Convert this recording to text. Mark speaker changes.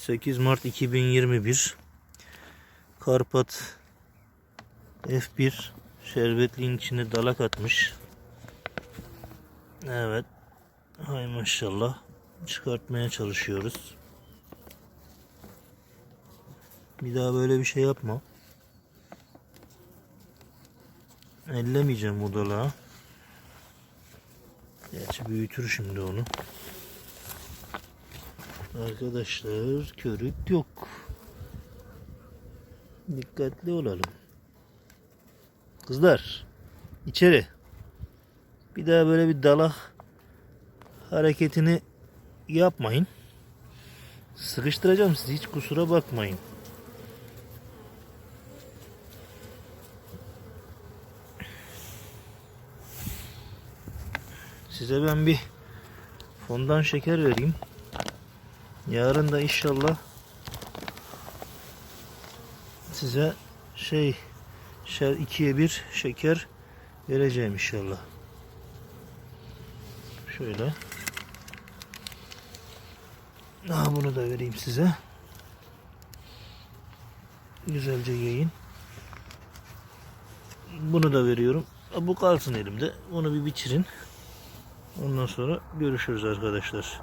Speaker 1: 8 Mart 2021 Karpat F1 şerbetliğin içine dalak atmış. Evet. Hay maşallah. Çıkartmaya çalışıyoruz. Bir daha böyle bir şey yapma. Ellemeyeceğim bu dalağı. Gerçi büyütür şimdi onu. Arkadaşlar körük yok. Dikkatli olalım. Kızlar içeri. Bir daha böyle bir dalak hareketini yapmayın. Sıkıştıracağım sizi hiç kusura bakmayın. Size ben bir fondan şeker vereyim. Yarın da inşallah size şey şer ikiye bir şeker vereceğim inşallah. Şöyle. Daha bunu da vereyim size. Güzelce yiyin. Bunu da veriyorum. Bu kalsın elimde. Onu bir bitirin. Ondan sonra görüşürüz arkadaşlar.